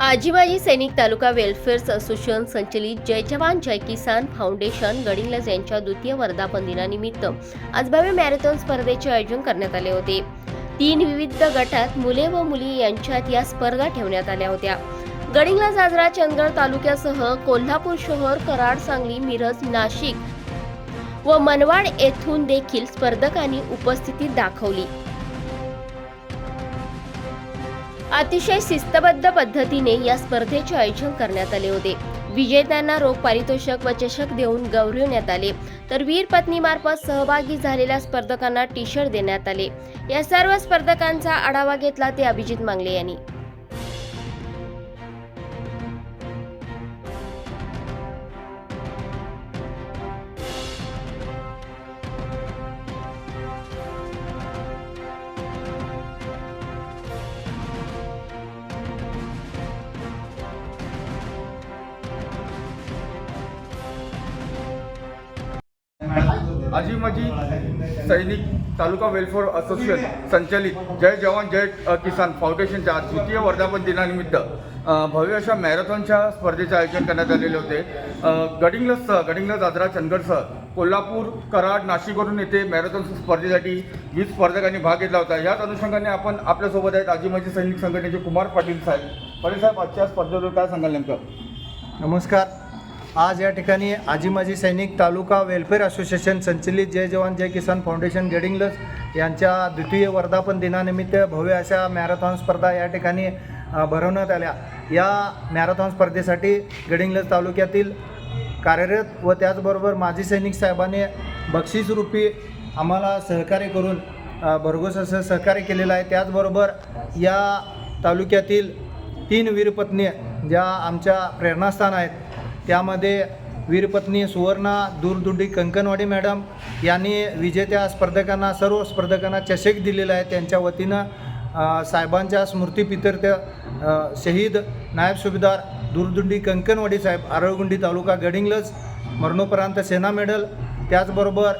आजीबाजी सैनिक तालुका welfare association संचलित जय जवान जय किसान फाउंडेशन गडिंगलज यांच्या द्वितीय वर्धापन दिनानिमित्त आज भव्य मॅरेथॉन स्पर्धेचे आयोजन करण्यात आले होते. तीन विविध गटात मुले व मुली यांच्यात या स्पर्धा ठेवण्यात आल्या होत्या. गडिंगला आजरा चंदगड तालुक्यासह कोल्हापूर शहर कराड सांगली मिरज नाशिक व मनवाड येथून देखील स्पर्धकांनी उपस्थिती दाखवली. अतिशय शिस्तबद्ध पद्धतीने या स्पर्धेचे आयोजन करण्यात आले होते. विजेत्यांना रोख पारितोषक व चषक देऊन गौरवण्यात आले. तर वीर पत्नीमार्फत सहभागी झालेल्या स्पर्धकांना टी शर्ट देण्यात आले. या सर्व स्पर्धकांचा आढावा घेतला ते अभिजित मांगले यांनी. आजीमाजी सैनिक तालुका वेलफेअर असोसिएशन संचालित जय जवान जय किसान फाउंडेशनच्या द्वितीय वर्धापन दिनानिमित्त भव्य अशा मॅरेथॉनच्या स्पर्धेचे आयोजन करण्यात आलेले होते. अ, गडिंग्लजसह गडिंग्लज आजरा चंदगडसह कोल्हापूर कराड नाशिकवरून येथे मॅरेथॉन स्पर्धेसाठी वीस स्पर्धकांनी भाग घेतला होता. याच अनुषंगाने आपण आपल्यासोबत आहेत आजीमाजी सैनिक संघटनेचे कुमार पाटील साहेब. पाटील साहेब आजच्या स्पर्धेवर काय सांगाल नेमकं? नमस्कार. आज या ठिकाणी आजी माजी सैनिक तालुका वेलफेअर असोसिएशन संचलित जय जवान जय किसान फाउंडेशन गेडिंगलस यांच्या द्वितीय वर्धापन दिनानिमित्त भव्य अशा मॅरेथॉन स्पर्धा या ठिकाणी भरवण्यात आल्या. या मॅरेथॉन स्पर्धेसाठी गडिंगलज तालुक्यातील कार्यरत व त्याचबरोबर माजी सैनिक साहेबांनी बक्षीसरूपी आम्हाला सहकार्य करून भरघोस असं सहकार्य केलेलं आहे. त्याचबरोबर या तालुक्यातील तीन वीरपत्नी ज्या आमच्या प्रेरणास्थान आहेत त्यामध्ये वीरपत्नी सुवर्णा दूरदुंडी कंकणवाडी मॅडम यांनी विजेत्या स्पर्धकांना सर्व स्पर्धकांना चषक दिलेला आहे. त्यांच्या वतीनं साहेबांच्या स्मृतीपितर्थ शहीद नायब सुभेदार दूरदुंडी कंकणवाडी साहेब आरळगुंडी तालुका गडिंगलज मरणोपरांत सेना मेडल त्याचबरोबर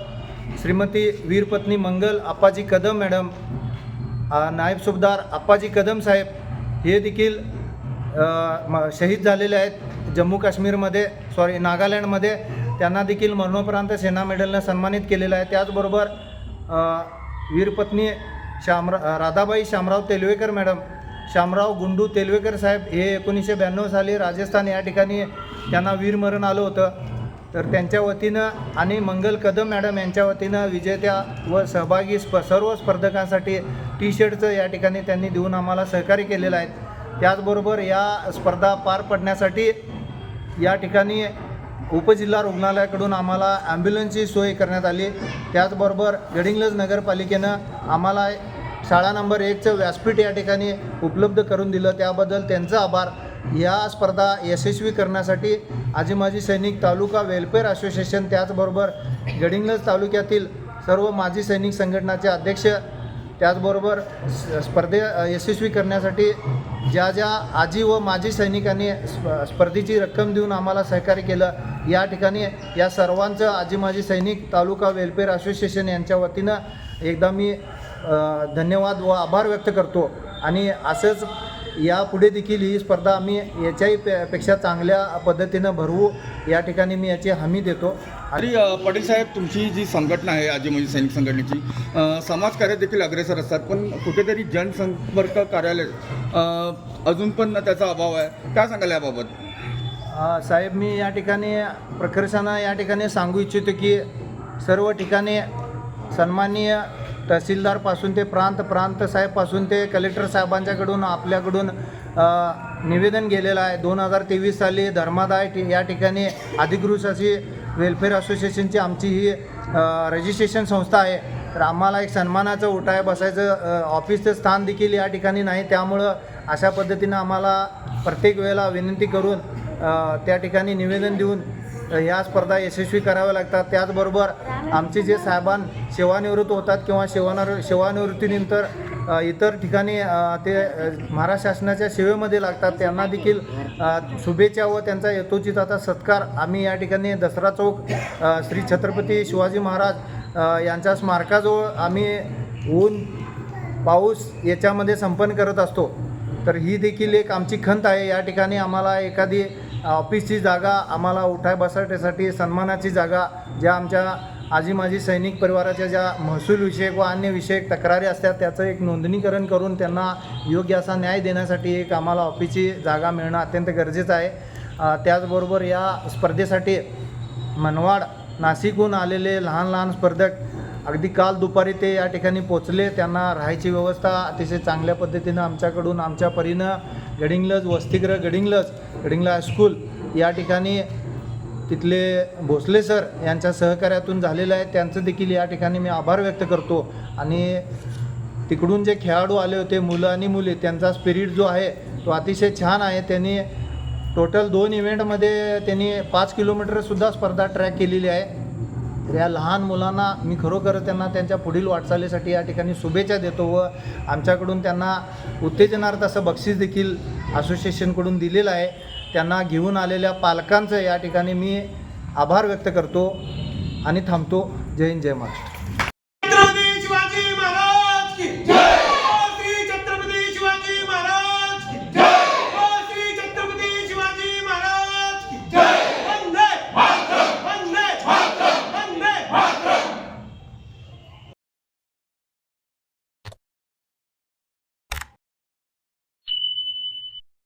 श्रीमती वीरपत्नी मंगल आप्पाजी कदम मॅडम नायब सुभेदार आप्पाजी कदम साहेब हे देखील म- शहीद झालेले आहेत. जम्मू काश्मीरमध्ये सॉरी नागालँडमध्ये त्यांना देखील मरणोपरांत सेना मेडलनं सन्मानित केलेलं आहे. त्याचबरोबर वीरपत्नी श्यामरा राधाबाई शामराव तेलवेकर मॅडम शामराव गुंडू तेलवेकर साहेब हे एकोणीसशे ब्याण्णव साली राजस्थान या ठिकाणी त्यांना वीरमरण आलं होतं. तर त्यांच्या वतीनं आणि मंगल कदम मॅडम यांच्या वतीनं विजेत्या व सहभागी स्प सर्व स्पर्धकांसाठी टी शर्टचं या ठिकाणी त्यांनी देऊन आम्हाला सहकार्य केलेलं आहे. त्याचबरोबर या स्पर्धा पार पडण्यासाठी या ठिकाणी उपजिल्हा रुग्णालयाकडून आम्हाला ॲम्ब्युलन्सची सोय करण्यात आली. त्याचबरोबर गडिंग्लज नगरपालिकेनं आम्हाला शाळा नंबर एकचं व्यासपीठ या ठिकाणी उपलब्ध करून दिलं. त्याबद्दल त्यांचा आभार. या स्पर्धा यशस्वी करण्यासाठी आजी माजी सैनिक तालुका वेलफेअर असोसिएशन त्याचबरोबर गडिंग्लज तालुक्यातील सर्व माजी सैनिक संघटनाचे अध्यक्ष त्याचबरोबर स्पर्धे यशस्वी करण्यासाठी ज्या ज्या आजी व माजी सैनिकांनी स्प- स्पर्धेची रक्कम देऊन आम्हाला सहकार्य केलं या ठिकाणी या सर्वांचं आजी माजी सैनिक तालुका वेलफेअर असोसिएशन यांच्या वतीनं एकदा मी धन्यवाद व आभार व्यक्त करतो. आणि असंच यापुढे देखील ही स्पर्धा आम्ही याच्याही पे पेक्षा चांगल्या पद्धतीनं भरवू. या ठिकाणी मी याची हमी देतो. आणि पाटील साहेब तुमची जी संघटना आहे आजी म्हणजे सैनिक संघटनेची अ, समाजकार्यात देखील अग्रेसर असतात पण कुठेतरी जनसंपर्क कार्यालय अजून पण त्याचा अभाव आहे. काय सांगाल याबाबत? साहेब मी या ठिकाणी प्रकर्षानं या ठिकाणी सांगू इच्छितो की सर्व ठिकाणी सन्माननीय तहसीलदारपासून ते प्रांत प्रांत साहेबपासून ते कलेक्टर साहेबांच्याकडून आपल्याकडून निवेदन गेलेलं आहे. दोन हजार तेवीस साली धर्मादाय या ठिकाणी अधिकृत अशी वेलफेअर असोसिएशनची आमची ही रजिस्ट्रेशन संस्था आहे. तर आम्हाला एक सन्मानाचं उठाय बसायचं ऑफिसचं स्थान देखील या ठिकाणी नाही. त्यामुळं अशा पद्धतीनं आम्हाला प्रत्येक वेळेला विनंती करून त्या ठिकाणी निवेदन देऊन ह्या या स्पर्धा यशस्वी कराव्या लागतात. त्याचबरोबर आमचे जे साहेबां सेवानिवृत्त होतात किंवा सेवानिवृ सेवानिवृत्तीनंतर इतर ठिकाणी ते महाराष्ट्र शासनाच्या सेवेमध्ये लागतात. त्यांना देखील शुभेच्छा व त्यांचा यथोचित आता सत्कार. आम्ही या ठिकाणी दसरा चौक श्री छत्रपती शिवाजी महाराज यांच्या स्मारकाजवळ आम्ही ऊन पाऊस याच्यामध्ये संपन्न करत असतो. तर ही देखील एक आमची खंत आहे. या ठिकाणी आम्हाला एखादी ऑफिसची जागा आम्हाला उठाय बसायसाठी सन्मानाची जागा ज्या आमच्या आजी माझी सैनिक परिवाराच्या ज्या महसूल विषयक व अन्य विषयक तक्रारी असतात त्याचं एक नोंदणीकरण करून त्यांना योग्य असा न्याय देण्यासाठी एक आम्हाला ऑफिसची जागा मिळणं अत्यंत गरजेचं आहे. त्याचबरोबर या स्पर्धेसाठी मनवाड नाशिकहून आलेले लहान लहान स्पर्धक अगदी काल दुपारी ते या ठिकाणी पोचले त्यांना राहायची व्यवस्था अतिशय चांगल्या पद्धतीनं आमच्याकडून आमच्या परीनं गडिंग्लज वसतिगृह गडिंग्लज गडिंग्लज हायस्कूल या ठिकाणी तिथले भोसले सर यांच्या सहकार्यातून झालेलं आहे. त्यांचं देखील या ठिकाणी मी आभार व्यक्त करतो. आणि तिकडून जे खेळाडू आले होते मुलं आणि मुली त्यांचा स्पिरिट जो आहे तो अतिशय छान आहे. त्यांनी टोटल दोन इव्हेंटमध्ये त्यांनी पाच किलोमीटरसुद्धा स्पर्धा ट्रॅक केलेली आहे. तर या लहान मुलांना मी खरोखर त्यांना त्यांच्या पुढील वाटचालीसाठी या ठिकाणी शुभेच्छा देतो व आमच्याकडून त्यांना उत्तेजनार्थ असं बक्षीस देखील असोसिएशनकडून दिलेलं आहे. त्यांना घेऊन आलेल्या पालकांचं या ठिकाणी मी आभार व्यक्त करतो आणि थांबतो. जय हिंद जय महाराष्ट्र.